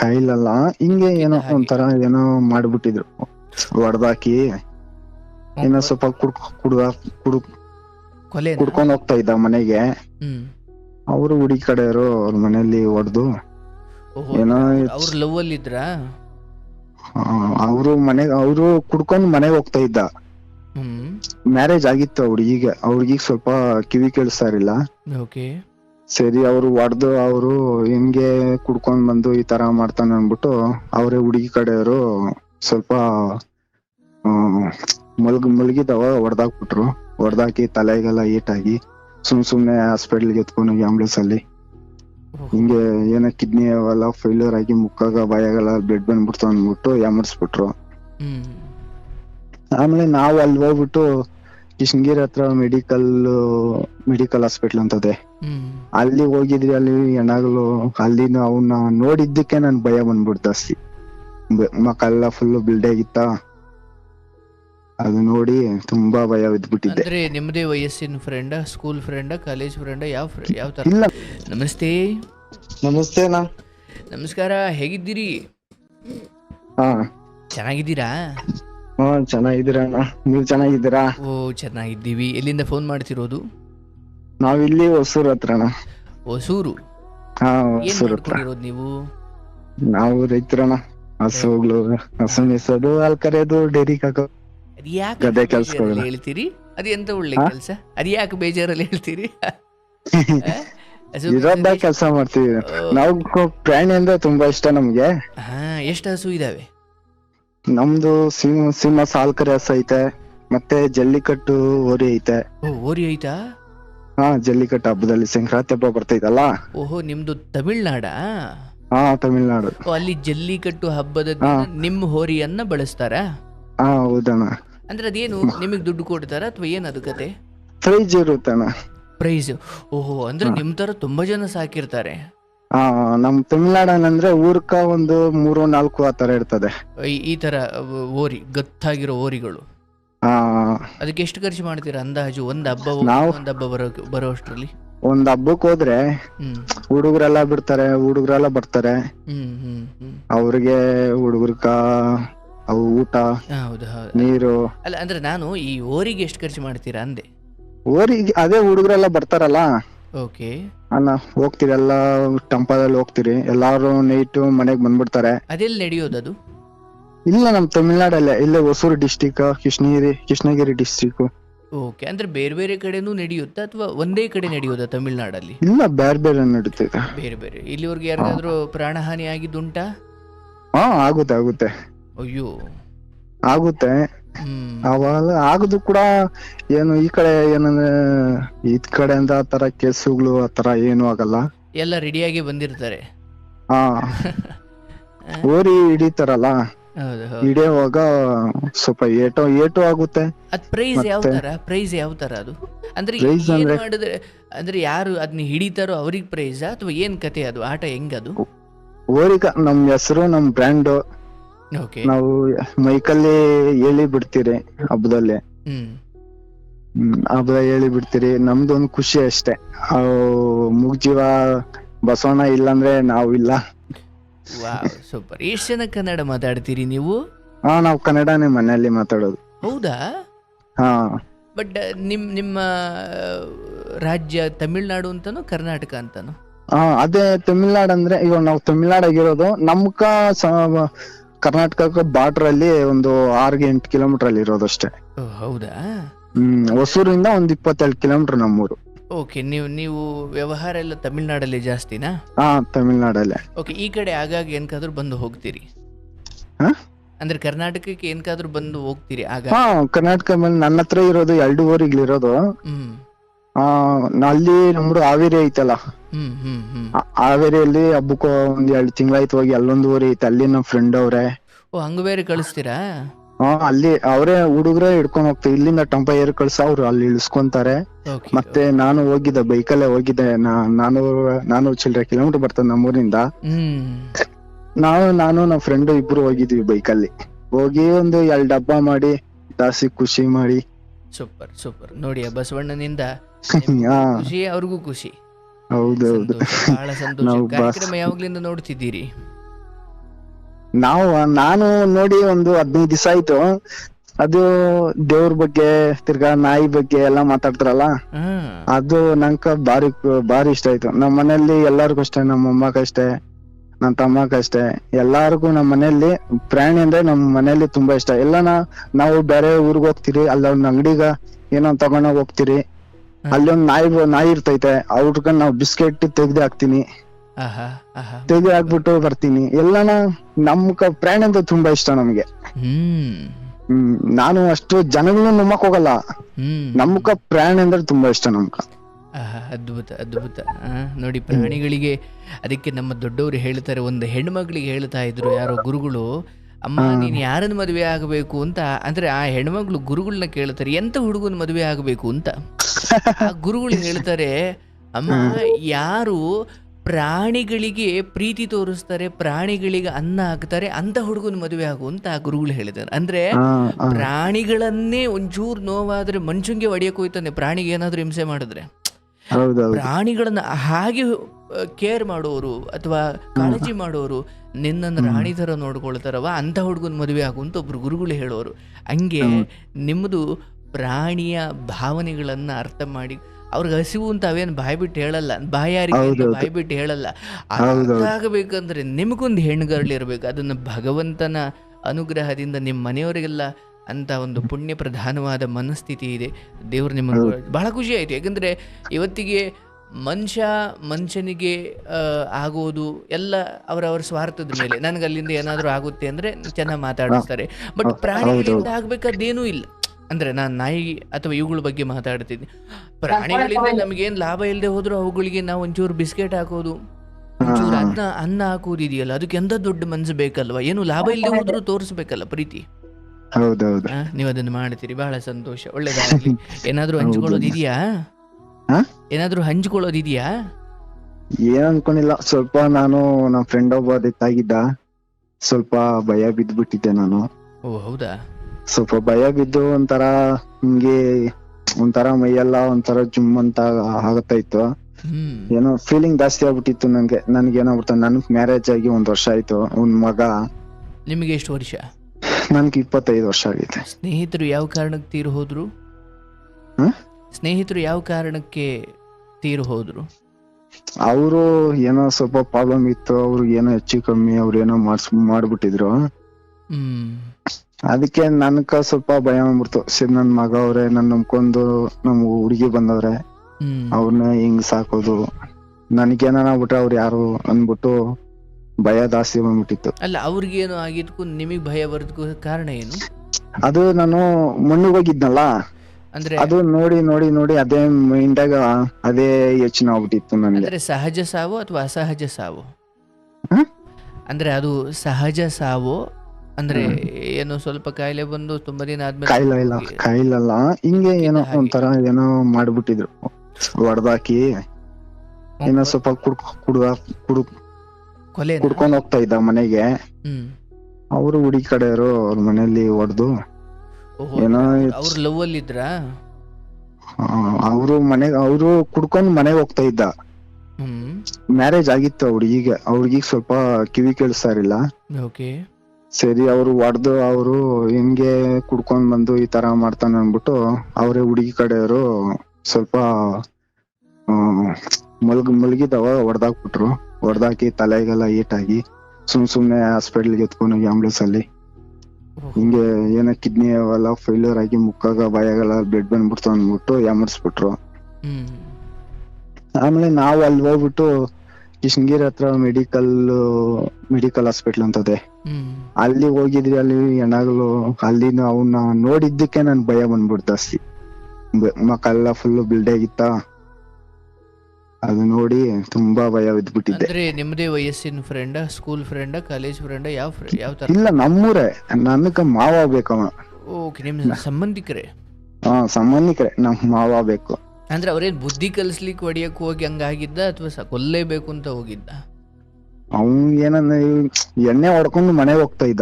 ಕೈಲಲ್ಲ ಹಿಂಗೆ ಏನೋ. ಒಂಥರ ಏನೋ ಮಾಡ್ಬಿಟ್ಟಿದ್ರು. ಹೊಡ್ದಾಕಿ ಏನೋ ಸ್ವಲ್ಪ ಕುಡ್ ಕುಡ್ದ ಕುಡ್ ಕುಡ್ಕೊಂಡ್ ಹೋಗ್ತಾ ಇದ್ದ ಮನೆಗೆ. ಅವರು ಹುಡುಗಿ ಕಡೆಯವರು ಅವ್ರ ಮನೆಯಲ್ಲಿ ಹೊಡೆದು ಏನೋ ಅವ್ರ ಲವ್ ಅಲ್ಲಿ ಇದ್ರಾ? ಅವರು ಮನೆ ಅವರು ಕುಡ್ಕೊಂಡ್ ಮನೆಗೆ ಹೋಗ್ತಾ ಇದ್ದ. ಮ್ಯಾರೇಜ್ ಆಗಿತ್ತು ಅವ್ರಿಗೆ ಅವ್ರಿಗೆ ಸ್ವಲ್ಪ ಕಿವಿ ಕೇಳಿಸ್ತಾ ಇರಲಿಲ್ಲ. ಸರಿ ಅವರು ಹೊಡೆದು ಅವರು ಹಿಂಗೆ ಕುಡ್ಕೊಂಡ್ ಬಂದು ಈ ತರ ಮಾಡ್ತಾನೆ ಅನ್ಬಿಟ್ಟು ಅವರೇ ಹುಡುಗಿ ಕಡೆಯವರು ಸ್ವಲ್ಪ ಮಲ್ಗ್ ಮಲ್ಗಿದವ ಹೊಡೆದಾಕ್ಬಿಟ್ರು. ಹೊಡೆದಾಕಿ ತಲೆಗೆಲ್ಲ ಏಟಾಗಿ ಸುಮ್ ಸುಮ್ನೆ ಹಾಸ್ಪಿಟ್ಲ್ಗೆ ಎತ್ಕೊಂಡು ಹೋಗಿ ಆಂಬುಲೆನ್ಸ್ ಅಲ್ಲಿ. ಹಿಂಗೆ ಏನೋ ಕಿಡ್ನಿ ಅವೆಲ್ಲ ಫೇಲ್ಯೂರ್ ಆಗಿ ಮುಕ್ಕಾಗ ಬಾಯಾಗೆಲ್ಲ ಬ್ಲಡ್ ಬಂದ್ಬಿಡ್ತು ಅಂದ್ಬಿಟ್ಟು ಯಾಮರ್ಸ್ಬಿಟ್ರು. ಆಮೇಲೆ ನಾವು ಅಲ್ಲಿ ಹೋಗ್ಬಿಟ್ಟು ಕೃಷ್ಣಗಿರಿ ಹತ್ರ ಮೆಡಿಕಲ್ ಮೆಡಿಕಲ್ ಹಾಸ್ಪಿಟ್ಲ್ ಅಂತದೆ. ಅಲ್ಲಿ ಹೋಗಿದ್ರಿ ಅಲ್ಲಿ ಹೆಣಗಳು ಅಲ್ಲಿ ಅವನ್ನ ನೋಡಿದ್ದಕ್ಕೆ ನನ್ ಭಯ ಬಂದ್ಬಿಡ್ತು ಅಸ್ತಿ ಮಕ್ಕಳೆಲ್ಲ ಮಕ್ಕೆಲ್ಲ ಫುಲ್ ಬಿಲ್ಡ್ ಆಗಿತ್ತ? ಅದು ನೋಡಿ ತುಂಬಾ ಭಯ ಬಿದ್ಬಿಟ್ಟಿದ್ದೆ. ಅಂದ್ರೆ ನಿಮ್ಮದೇ ವಯಸ್ಸಿನ friend school friend college friend ಯಾವ ಯಾವ ತರ? ಇಲ್ಲ. ನಮಸ್ತೆ. ನಮಸ್ತೆ ನಾ ನಮಸ್ಕಾರ ಹೇಗಿದ್ದೀರಿ? ಹಾ. ಚೆನ್ನಾಗಿದ್ದೀರಾ? ಹಾ ಚೆನ್ನಾಗಿದ್ದೀರಾ ನೀವು ನೀವ್ ಚೆನ್ನಾಗಿದ್ದೀರಾ? ಓ ಚೆನ್ನಾಗಿದ್ದೀವಿ. ಎಲ್ಲಿಂದ ಫೋನ್ ಮಾಡ್ತಿರೋದು? ನಾವ್ ಇಲ್ಲಿ ಹೊಸೂರ್ ಹತ್ರ ಅಣ್ಣ. ಹೊಸೂರು? ಹಾ ಏನ್ ಹೊಸೂರ್ ಹತ್ರ. ನೀವು? ನಾವು ರೈತರಣ್ಣ ಹಸುಗಳು ಹಸು ಮೇಸೋದು ಅಲ್ಲಿ ಕರೆಯೋದು ಡೈರಿ ಹಾಕೋ ಅದ್. ಹೇಳ್ತೀರಿ? ಅದು ಎಂತ ಒಳ್ಳೆ ಕೆಲಸ? ಅದು ಯಾಕೆ ಬೇಜಾರಲ್ಲಿ ಹೇಳ್ತೀರಿ? ಇರೋದ ಕೆಲಸ ಮಾಡ್ತೀವಿ. ನಾವು ಪ್ರಾಣಿ ಅಂದ್ರೆ ತುಂಬಾ ಇಷ್ಟ ನಮ್ಗೆ. ಎಷ್ಟು ಹಸು ಇದಾವೆ? ನಮ್ದು ಸಿಂಹ ಸಿಂಹ ಸಾಲ್ಕರೆ ಹಸು ಐತೆ ಮತ್ತೆ ಜಲ್ಲಿಕಟ್ಟು ಓರಿ ಐತೆ. ಓರಿ ಐತಾ? ಹಾ ಜಲ್ಲಿಕಟ್ಟು ಹಬ್ಬದಲ್ಲಿ ಸಂಕ್ರಾಂತಿ ಹಬ್ಬ ಬರ್ತೈತಲ್ಲ ಓಹೋ ನಿಮ್ದು ತಮಿಳ್ನಾಡ? ಹಾ ತಮಿಳ್ನಾಡು. ಓ ಅಲ್ಲಿ ಜಲ್ಲಿಕಟ್ಟು ಹಬ್ಬದ ಹಾ. ದಿನ ನಿಮ್ಮ ಹೋರಿಯನ್ನ ಬಳಸ್ತಾರ? ಹಾ ಹೌದಣ್ಣ. ಅಂದ್ರೆ ಅದೇನು ನಿಮಗೆ ದುಡ್ಡು ಕೊಡ್ತಾರ ಅಥವಾ ಏನದು ಕತೆ? ಪ್ರೈಜ್ ಇರುತ್ತಣ್ಣ. ಪ್ರೈಸ್? ಓಹೋ ಅಂದ್ರೆ ನಿಮ್ ತರ ತುಂಬಾ ಜನ ಸಾಕಿರ್ತಾರೆ. ಹಾ ನಮ್ ಅಂದ್ರೆ ಊರ್ಕ ಒಂದು ಮೂರು ನಾಲ್ಕು ಆ ತರ ಇರ್ತದೆ. ಈ- ಈ ತರ ಅವ್- ಓರಿ ಗತ್ತಾಗಿರೋ ಓರಿಗಳು ಹಾ ಅದಕ್ಕೆ ಎಷ್ಟು ಖರ್ಚು ಮಾಡ್ತೀರಾ ಅಂದಾಜು? ಒಂದ್ ಹಬ್ಬ ನಾವು- ಒಂದ್ ಹಬ್ಬ ಬರೋ ಬರೋ ಅಷ್ಟ್ರಲ್ಲಿ? ಒಂದ್ ಹಬ್ಬಕ್ ಹೋದ್ರೆ ಹ್ಮ್. ಹುಡುಗರೆಲ್ಲ ಬಿಡ್ತಾರೆ ಹುಡುಗರೆಲ್ಲ ಬರ್ತಾರೆ. ಹ್ಮ್ ಹ್ಮ್ ಹ್ಮ್. ಅವ್ರಿಗೆ ಹುಡುಗರ್ಕ ಅವು ಊಟ ಹಾ, ಹೌದು ಹೌದು. ನೀರು. ಅಲ್ಲ ಅಂದ್ರೆ ನಾನು ಈ ಓರಿಗೆ ಎಷ್ಟು ಖರ್ಚು ಮಾಡ್ತೀರಾ ಅಂದೆ. ಓರಿಗೆ ಅದೇ ಹುಡುಗರೆಲ್ಲ ಬರ್ತಾರಲ್ಲ? ಓಕೆ. ಅಣ್ಣ ಹೋಗ್ತೀರಿ ಎಲ್ಲ ಟಂಪದಲ್ಲಿ ಹೋಗ್ತೀರಿ. ಎಲ್ಲಾರು ನೈಟ್ ಮನೆಗ್ ಬಂದ್ಬಿಡ್ತಾರೆ. ಅದೆಲ್ಲಿ ನಡೆಯೋದು ಅದು? ಇಲ್ಲ ನಮ್ ತಮಿಳ್ನಾಡಲ್ಲೇ ಇಲ್ಲೇ Hosur district Krishnagiri Krishnagiri district okay ಅಂದ್ರೆ ಬೇರೆ ಬೇರೆ ಕಡೆನೂ ನಡೆಯುತ್ತಾ ಅಥವಾ ಒಂದೇ ಕಡೆ ನಡೆಯೋದಾ ತಮಿಳ್ನಾಡಲ್ಲಿ? ಇಲ್ಲ ಬೇರೆ ಬೇರೆ ನಡೀತೈತೆ ಬೇರೆ ಬೇರೆ. ಇಲ್ಲಿವರೆಗೆ ಯಾರಿಗಾದ್ರೂ ಪ್ರಾಣಹಾನಿ ಆಗಿದ್ದುಂಟಾ ಹಾ ಆಗುತ್ತೆ ಆಗುತ್ತೆ. ಅಯ್ಯೋ. ಆಗುತ್ತೆ. ಹ್ಮ್. ಅವಾಗ ಆಗುದು ಕೂಡ ಏನು ಈ ಕಡೆ ಏನಂದ್ರೆ ಈ ಕಡೆಯಿಂದ ಆ ತರ ಕೇಸುಗಳು ಆ ತರ ಏನು ಆಗಲ್ಲ. ಎಲ್ಲ ರೆಡಿಯಾಗಿ ಬಂದಿರ್ತಾರೆ. ಹಾ. ಓರಿ ಹಿಡಿತಾರಲ್ಲ. ಹಿಡಿಯುವಾಗ ಸ್ವಲ್ಪ ಏಟು ಏಟು ಆಗುತ್ತೆ. ಅದ್ ಪ್ರೈಸ್ ಯಾವ ತರ ಪ್ರೈಸ್ ಯಾವ ತರ ಅದು? ಅಂದ್ರೆ Prize ಏನ್ ಅಂದ್ರೆ- ಮಾಡಿದ್ರೆ ಅಂದ್ರೆ ಯಾರು ಅದನ್ನ ಹಿಡಿತಾರೋ ಅವ್ರಿಗೆ ಪ್ರೈಸ್ ಅಥವಾ ಏನ್ ಕತೆ ಅದು? ಆಟ ಹೆಂಗದು ಓರಿಕ ನಮ್ ಹೆಸರು ನಮ್ ಬ್ರ್ಯಾಂಡ್ ಓಕೆ ನಾವು ಮೈಕಲ್ಲಿ ಹೇಳಿ ಬಿಡ್ತೀರಿ ಹಬ್ಬದಲ್ಲಿ. ಹ್ಮ್. ಹ್ಮ್ ಹಬ್ಬ ಹೇಳಿ ಬಿಡ್ತೀರಿ. ನಮ್ದು ಒಂದ್ ಖುಷಿ ಅಷ್ಟೇ. ಅವು ಮುಗ್ಜೀವ ಬಸವಣ್ಣ ಇಲ್ಲಾಂದ್ರೆ ನಾವು ಇಲ್ಲ ವಾವ್ ಸೂಪರ್ ಎಷ್ಟು ಜನ ಕನ್ನಡ ಮಾತಾಡ್ತೀರಿ ನೀವು? ಹಾ ನಾವು ಕನ್ನಡನೇ ಮನೆಯಲ್ಲಿ ಮಾತಾಡೋದು. ಹೌದಾ? ಹಾ. ಬಟ್ ನಿಮ್ ನಿಮ್ಮ ಆ, ರಾಜ್ಯ ತಮಿಳ್ನಾಡು ಅಂತಾನು ಕರ್ನಾಟಕ ಅಂತಾನು? ಹಾ ಅದೇ ತಮಿಳ್ನಾಡು ಅಂದ್ರೆ ಇವಾಗ ನಾವು ತಮಿಳ್ನಾಡಾಗಿರೋದು ನಮ್ಕ ಸ- ಕರ್ನಾಟಕ ಬಾರ್ಡರ್ ಅಲ್ಲಿ ಒಂದು ಆರ್ಗೆ ಎಂಟು ಕಿಲೋಮೀಟರ್ ಅಲ್ಲಿ ಇರೋದು ಅಷ್ಟೇ. ಓ, ಹೌದಾ? ಹ್ಮ್ ಹೊಸೂರಿಂದ ಒಂದ್ ಇಪ್ಪತ್ತೆರಡು ಕಿಲೋಮೀಟರ್ ನಮ್ಮೂರು. ಓಕೆ ನೀವು ನೀವು ವ್ಯವಹಾರ ಎಲ್ಲ ತಮಿಳ್ನಾಡಲ್ಲಿ ಜಾಸ್ತಿನಾ? ಹಾ ತಮಿಳ್ನಾಡಲ್ಲೇ. ಓಕೆ ಈ ಕಡೆ ಆಗಾಗ ಏನಕ್ಕಾದ್ರೂ ಬಂದು ಹೋಗ್ತೀರಿ? ಹಾ? ಅಂದ್ರೆ ಕರ್ನಾಟಕಕ್ಕೆ ಏನಕ್ಕಾದ್ರೂ ಬಂದು ಹೋಗ್ತೀರಿ ಆಗ? ಹಾ ಕರ್ನಾಟಕ ಮೇಲೆ ನನ್ನ ಹತ್ರ ಇರೋದು ಎರಡು ಊರಿಗಳಿರೋದು ಹ್ಮ್. ಆ ಅಲ್ಲಿ ನಮ್ದು ಹಾವೇರಿ ಐತಲ್ಲ. ಹ್ಮ್ ಹ್ಮ್ ಹ್ಮ್. ಆ- ಹಾವೇರಿಯಲ್ಲಿ ಹಬ್ಬಕ್ಕೆ ಒಂದ್ ಎರಡು ತಿಂಗಳಾಯ್ತು ಹೋಗಿ ಅಲ್ಲೊಂದು ಊರಿ ಐತೆ ಅಲ್ಲಿ ನಮ್ಮ ಫ್ರೆಂಡ್ ಅವ್ರೆ. ಓ ಹಂಗ ಬೇರೆ ಕಳಿಸ್ತೀರಾ? ಹಾ ಅಲ್ಲಿ ಅವರೇ ಹುಡುಗ್ರೆ ಹಿಡ್ಕೊಂಡ್ ಹೋಗ್ತಾರೆ. ಇಲ್ಲಿಂದ ಟಂಪ ಏರ್ ಕಳ್ಸ ಅವ್ರು ಅಲ್ಲಿ ಇಳಿಸ್ಕೊಂತಾರೆ. ಮತ್ತೆ ನಾನು ಹೋಗಿದ್ದೆ ಬೈಕಲ್ಲೇ ಹೋಗಿದ್ದೆ. ನಾ- ನಾನೂರು ನಾನೂರು ಚಿಲ್ಲರೆ ಕಿಲೋಮೀಟರ್ ಬರ್ತದೆ ನಮ್ಮೂರಿಂದ. ನಾವು ನಾನು ನಮ್ಮ ಫ್ರೆಂಡ್ ಇಬ್ರು ಹೋಗಿದ್ವಿ ಬೈಕಲ್ಲಿ. ಹೋಗಿ ಒಂದು ಎರಡ್ ಡಬ್ಬ ಮಾಡಿ ಜಾಸ್ತಿ ಖುಷಿ ಮಾಡಿ. Super super. ನೋಡಿ ಬಸವಣ್ಣನಿಂದ ಖುಷಿ ಅವ್ರಿಗೂ ಖುಷಿ. ಹೌದೌದು. ಬಹಳ ಸಂತೋಷ. ಕಾರ್ಯಕ್ರಮ ಯಾವಾಗ್ಲಿಂದ ನೋಡ್ತಿದ್ದೀರಿ? ನಾವು ನಾನು ನೋಡಿ ಒಂದು ಹದಿನೈದು ದಿವಸ ಆಯ್ತು. ಅದು ದೇವ್ರ ಬಗ್ಗೆ ತಿರ್ಗಾ ನಾಯಿ ಬಗ್ಗೆ ಎಲ್ಲಾ ಮಾತಾಡ್ತಾರಲ್ಲ? ಅದು ನಂಕ ಬಾರಿ ಬಾರಿ ಇಷ್ಟ ಆಯ್ತು. ನಮ್ಮ ಮನೆಯಲ್ಲಿ ಎಲ್ಲಾರ್ಗು ಅಷ್ಟೇ ನಮ್ಮ ಅಮ್ಮಕ್ಕಷ್ಟೇ ಅಷ್ಟೇ ನನ್ನ ತಮ್ಮಕ್ಕಷ್ಟೇ ಅಷ್ಟೇ. ಎಲ್ಲಾರ್ಗು ನಮ್ಮ ಮನೆಯಲ್ಲಿ ಪ್ರಾಣಿ ಅಂದ್ರೆ ನಮ್ಮ ಮನೆಯಲ್ಲಿ ತುಂಬಾ ಇಷ್ಟ. ಎಲ್ಲ ನಾವು ಬೇರೆ ಊರಿಗೆ ಹೋಗ್ತಿರಿ ಅಲ್ಲ ಒಂದ್ ಅಂಗಡಿಗ ಏನೋ ತಗೊಂಡೋಗ್ ಹೋಗ್ತಿರಿ. ಅಲ್ಲಿ ಒಂದ್ ನಾಯಿ ನಾಯಿ ಇರ್ತೈತೆ ಅವ್ರಿಗೆ ನಾವು ಬಿಸ್ಕೆಟ್ ತೆಗ್ದು ಹಾಕ್ತೀನಿ. ತೆಗ್ದು ಹಾಕ್ಬಿಟ್ಟು ಬರ್ತೀನಿ. ಎಲ್ಲಾನ ನಮ್ ಪ್ರಾಣಿ ಅಂತ ತುಂಬಾ ಇಷ್ಟ ನಮ್ಗೆ. ಹ್ಮ್. ನಾನು ಅಷ್ಟು ಜನಗಳನ್ನ ನಂಬಕ್ ಹೋಗಲ್ಲ. ನಮ್ಕ ಪ್ರಾಣಿ ಅಂದ್ರೆ ತುಂಬಾ ಇಷ್ಟ ನಮ್ಕ ಆಹಾ, ಅದ್ಭುತ ಅದ್ಭುತ. ನೋಡಿ ಪ್ರಾಣಿಗಳಿಗೆ ಅದಕ್ಕೆ ನಮ್ಮ ದೊಡ್ಡವರು ಹೇಳ್ತಾರೆ ಒಂದು ಹೆಣ್ಮಗಳಿಗೆ ಹೇಳ್ತಾ ಇದ್ರು ಯಾರೋ ಗುರುಗಳು ಅಮ್ಮ ನೀನ್ ಯಾರನ್ನ ಮದುವೆ ಆಗಬೇಕು ಅಂತ? ಅಂದ್ರೆ ಆ ಹೆಣ್ಮಗಳು ಗುರುಗಳನ್ನ ಕೇಳ್ತಾರೆ ಎಂತ ಹುಡುಗನ ಮದುವೆ ಆಗಬೇಕು? ಅಂತ. ಆ ಗುರುಗಳು ಹೇಳ್ತಾರೆ ಅಮ್ಮ ಯಾರು ಪ್ರಾಣಿಗಳಿಗೆ ಪ್ರೀತಿ ತೋರಿಸ್ತಾರೆ ಪ್ರಾಣಿಗಳಿಗೆ ಅನ್ನ ಹಾಕ್ತಾರೆ ಅಂತ ಹುಡುಗನ ಮದುವೆ ಆಗು ಅಂತ ಆ ಗುರುಗಳು ಹೇಳಿದ್ದಾರೆ. ಅಂದ್ರೆ. ಪ್ರಾಣಿಗಳನ್ನೇ ಒಂಚೂರು ನೋವಾದ್ರೆ ಮನುಷ್ಯಂಗೆ ಹೊಡಿಯಕ್ ಹೋಯ್ತಾನೆ ಪ್ರಾಣಿಗೆ ಏನಾದ್ರೂ ಹಿಂಸೆ ಮಾಡಿದ್ರೆ. ಪ್ರಾಣಿಗಳನ್ನ ಹಾಗೆ ಕೇರ್ ಮಾಡೋರು ಅಥವಾ ಕಾಳಜಿ ಮಾಡೋರು ನಿನ್ನನ್ನು ರಾಣಿ ಥರ ನೋಡ್ಕೊಳ್ತಾರವ ಅಂತ ಹುಡುಗನ ಮದುವೆ ಆಗು ಅಂತ ಒಬ್ರು ಗುರುಗಳು ಹೇಳೋರು. ಹಂಗೆ ನಿಮ್ಮದು ಪ್ರಾಣಿಯ ಭಾವನೆಗಳನ್ನು ಅರ್ಥ ಮಾಡಿ ಅವ್ರಿಗೆ ಹಸಿವು ಅಂತ ಅವೇನು ಬಾಯಿ ಬಿಟ್ಟು ಹೇಳಲ್ಲ. ಬಾಯಾರಿಗೆ. ಬಾಯಿ ಬಿಟ್ಟು ಹೇಳಲ್ಲ. ಆಗಬೇಕಂದ್ರೆ ನಿಮಗೊಂದು ಹೆಣ್ಗರಳಿರ್ಬೇಕು ಅದನ್ನ ಭಗವಂತನ ಅನುಗ್ರಹದಿಂದ ನಿಮ್ಮ ಮನೆಯವರಿಗೆಲ್ಲ ಅಂತ ಒಂದು ಪುಣ್ಯ ಪ್ರಧಾನವಾದ ಮನಸ್ಥಿತಿ ಇದೆ. ದೇವರು ನಿಮಗೆ ಬಹಳ ಖುಷಿ ಆಯ್ತು. ಯಾಕಂದ್ರೆ ಇವತ್ತಿಗೆ ಮನುಷ್ಯ ಮನುಷ್ಯನಿಗೆ ಆಗೋದು ಎಲ್ಲ ಅವರವರ ಸ್ವಾರ್ಥದ ಮೇಲೆ. ನನಗೆ ಅಲ್ಲಿಂದ ಏನಾದರೂ ಆಗುತ್ತೆ ಅಂದ್ರೆ ಚೆನ್ನಾಗಿ ಮಾತಾಡಿಸ್ತಾರೆ. ಬಟ್ ಪ್ರಾಣಿಗಳಿಂದ ಆಗಬೇಕಾದೇನೂ ಇಲ್ಲ. ಅಂದ್ರೆ ನಾನು ನಾಯಿ ಅಥವಾ ಇವುಗಳ ಬಗ್ಗೆ ಮಾತಾಡ್ತಿದ್ದೀನಿ ಪ್ರಾಣಿಗಳಿಂದ ನಮಗೇನ್ ಲಾಭ ಇಲ್ಲದೆ ಹೋದ್ರು ಅವುಗಳಿಗೆ ನಾವು ಒಂಚೂರು ಬಿಸ್ಕೆಟ್ ಹಾಕೋದು ಒಂಚೂರು ಅನ್ನ ಅನ್ನ ಹಾಕೋದು ಇದೆಯಲ್ಲ ಅದಕ್ಕೆ ಎಂತ ದೊಡ್ಡ ಮನ್ಸು ಬೇಕಲ್ವಾ? ಏನು ಲಾಭ ಇಲ್ಲದೆ ಹೋದ್ರು ತೋರಿಸ್ಬೇಕಲ್ಲ ಪ್ರೀತಿ. ಹೌದೌದು. ನೀವು ಅದನ್ನ ಮಾಡ್ತೀರಿ ಬಹಳ ಸಂತೋಷ. ಒಳ್ಳೇದಾಗ್ಲಿ. ಏನಾದ್ರೂ ಹಂಚ್ಕೊಳ್ಳೋದಿದ್ಯಾ? ಏನಾದ್ರೂ ಹಂಚ್ಕೊಳ್ಳೋದಿದ್ಯಾ ಏನ್ ಅನ್ಕೊಂಡಿಲ್ಲ. ಸ್ವಲ್ಪ ನಾನು ನಮ್ ಫ್ರೆಂಡ್ ಒಬ್ಬ ಡೆತ್ ಸ್ವಲ್ಪ ಭಯ ಬಿದ್ದ್ಬಿಟ್ಟಿದ್ದೆ ನಾನು. ಓ ಹೌದಾ? ಸ್ವಲ್ಪ ಭಯ ಬಿದ್ದು ಒಂಥರ ಹಿಂಗೆ ಒಂಥರ ಮೈಯೆಲ್ಲ ಒಂಥರ ಜುಮ್ ಅಂತ ಆಗತ್ತಾ ಇತ್ತು ಏನೋ ಫೀಲಿಂಗ್ ಜಾಸ್ತಿ ಆಗ್ಬಿಟ್ಟಿತ್ತು ನನ್ಗೆ ಏನೋ ಏನಾಗ್ಬಿಡ್ತ ನನ್ಗ್ ಮ್ಯಾರೇಜ್ ಆಗಿ ಒಂದ್ ವರ್ಷ ಆಯ್ತು ಒಂದ್ ಮಗ. ನಿಮಗೆ ಎಷ್ಟು ವರ್ಷ? ನನ್ಗೆ ಇಪ್ಪತ್ತೈದು ವರ್ಷ ಆಗೈತೆ ಸ್ನೇಹಿತರು ಯಾವ ಕಾರಣಕ್ಕೆ ತೀರು ಹೋದ್ರು? ಹ? ಸ್ನೇಹಿತರು ಯಾವ ಕಾರಣಕ್ಕೆ ತೀರು ಹೋದ್ರು? ಅವರು ಏನೋ ಸ್ವಲ್ಪ ಪ್ರಾಬ್ಲಮ್ ಇತ್ತು ಅವ್ರಿಗೆ ಏನೋ ಹೆಚ್ಚು ಕಮ್ಮಿ ಅವ್ರು ಏನೋ ಮಾಡ್ಸ್ ಮಾಡ್ಬಿಟ್ಟಿದ್ರು. ಹ್ಮ್. ಅದಕ್ಕೆ ನನ್ಕ ಸ್ವಲ್ಪ ಭಯ ಆಗ್ಬಿಡ್ತು ಸಿ ನನ್ ಮಗ ಅವ್ರೆ ನನ್ ನಂಬ್ಕೊಂಡು ನಮ್ ಹುಡುಗಿ ಬಂದವ್ರೆ ಅವ್ರನ್ನ ಹಿಂಗ್ ಸಾಕೋದು. ನನ್ಗೇನಾನ ಬಿಟ್ರೆ ಅವ್ರು ಯಾರು ಅನ್ಬಿಟ್ಟು ಭಯ ಜಾಸ್ತಿ ಬಂದ್ಬಿಟ್ಟಿತ್ತು. ಅಲ್ಲ ಅವ್ರಿಗೇನು ಆಗಿದ್ಕು ನಿಮಗ್ ಭಯ ಬರದ್ಕು ಕಾರಣ ಏನು? ಅದು ನಾನು ಮಣ್ಣಿಗೆ ಹೋಗಿದ್ನಲ್ಲ? ಅಂದ್ರೆ ಅದು ನೋಡಿ ನೋಡಿ ನೋಡಿ ಅದೇ ಮೈಂಡಾಗ ಅದೇ ಯೋಚನೆ ಆಗ್ಬಿಟ್ಟಿತ್ತು ನನಗೆ. ಸಹಜ ಸಾವು ಅಥವಾ ಅಸಹಜ ಸಾವು? ಅಂದ್ರೆ ಅದು ಸಹಜ ಸಾವು ಅಂದ್ರೆ ಏನೋ ಸ್ವಲ್ಪ ಕಾಯಿಲೆ ಬಂದು ತುಂಬಾ ದಿನ ಆದ್ಮೇಲೆ ಕಾಯಿಲೆ ಇಲ್ಲ ಕಾಯಿಲಲ್ಲ ಹಿಂಗೆ ಏನೋ. ಒಂಥರ ಏನೋ ಮಾಡ್ಬಿಟ್ಟಿದ್ರು. ಹೊಡೆದಾಕಿ ಏನೋ ಸ್ವಲ್ಪ ಕುಡ್ ಕುಡ್ದ ಕುಡ್ ಕೊಲೆ ಕುಡ್ಕೊಂಡು ಹೋಗ್ತಾ ಇದ್ದ ಮನೆಗೆ. ಅವರು ಹುಡುಗಿ ಕಡೆಯವರು ಅವ್ರ ಮನೆಯಲ್ಲಿ ಹೊಡೆದು ಏನೋ ಅವ್ರ ಲವ್ ಅಲ್ಲಿ ಇದ್ರ? ಅವರು ಮನೆ ಅವರು ಕುಡ್ಕೊಂಡು ಮನೆಗೆ ಹೋಗ್ತಾ ಇದ್ದ. ಮ್ಯಾರೇಜ್ ಆಗಿತ್ತು ಹುಡುಗಿಗೆ ಅವ್ರಿಗೆ ಸ್ವಲ್ಪ ಕಿವಿ ಕೇಳಿಸ್ತಾ ಇರಲಿಲ್ಲ. ಓಕೆ. ಸರಿ, ಅವ್ರು ಹೊಡೆದು ಅವರು ಹಿಂಗೆ ಕುಡ್ಕೊಂಡ್ ಬಂದು ಈ ತರ ಮಾಡ್ತಾನೆ ಅನ್ಬಿಟ್ಟು ಅವರೇ ಹುಡುಗಿ ಕಡೆಯವರು ಸ್ವಲ್ಪ ಮಲ್ಗ್, ಮಲ್ಗಿದವ, ಹೊಡ್ದಾಕ್ಬಿಟ್ರು. ಹೊಡ್ದಾಕಿ ತಲೆಗೆಲ್ಲ ಏಟಾಗಿ ಸುಮ್ ಸುಮ್ನೆ ಹಾಸ್ಪಿಟಲ್ಗೆ ಎತ್ಕೊಂಡೋಗಿ ಆಂಬುಲೆನ್ಸ್ ಅಲ್ಲಿ. ಹಿಂಗೆ ಏನ ಕಿಡ್ನಿ ಅವೆಲ್ಲ ಫೇಲ್ಯೂರ್ ಆಗಿ ಮುಕ್ಕಾಗ ಬಾಯಾಗೆಲ್ಲ ಬ್ಲಡ್ ಬಂದ್ಬಿಡ್ತು ಅಂದ್ಬಿಟ್ಟು ಯಾಮರ್ಸ್ಬಿಟ್ರು. ಆಮೇಲೆ ನಾವು ಅಲ್ಲಿ ಹೋಗ್ಬಿಟ್ಟು ಕೃಷ್ಣಗಿರಿ ಹತ್ರ ಮೆಡಿಕಲ್ ಮೆಡಿಕಲ್ ಹಾಸ್ಪಿಟ್ಲ್ ಅಂತದೆ. ಅಲ್ಲಿ ಹೋಗಿದ್ರಿ ಅಲ್ಲಿ ಹೆಣಗಳು ಅಲ್ಲಿ ಅವನ್ನ ನೋಡಿದ್ದಕ್ಕೆ ನನ್ ಭಯ ಬಂದ್ಬಿಡ್ತು ಜಾಸ್ತಿ. ಬ- ಫುಲ್ ಬಿಲ್ಡ್ ಆಗಿತ್ತ? ಅದು ನೋಡಿ ತುಂಬಾ ಭಯ ಬಿದ್ಬಿಟ್ಟಿದ್ದೆ ಅಂದ್ರೆ ನಿಮ್ಮದೇ ವಯಸ್ಸಿನ friend school friend college friend ಯಾವ ಯಾವ ತರ? ಇಲ್ಲ ನಮ್ಮೂರೇ. ನನಗ ಮಾವ ಬೇಕವ ಓಕೆ ನಿಮ್ಮ ಸಂಬಂಧಿಕರೇ? ಹಾ ಸಂಬಂಧಿಕರೇ. ನಮ್ ಮಾವ ಬೇಕು. ಅಂದ್ರೆ ಅವ್ರೇನ್ ಬುದ್ಧಿ ಕಲಿಸ್ಲಿಕ್ಕೆ ಹೊಡಿಯಕ್ ಹೋಗಿ ಹಂಗಾಗಿದ್ದ ಅಥವಾ ಕೊಲ್ಲೇಬೇಕು ಅಂತ ಹೋಗಿದ್ದ? ಅವ್ನ್ ಏನನ್ನ ಎಣ್ಣೆ ಹೊಡ್ಕೊಂಡು ಮನೆಗೆ ಹೋಗ್ತಾ ಇದ್ದ.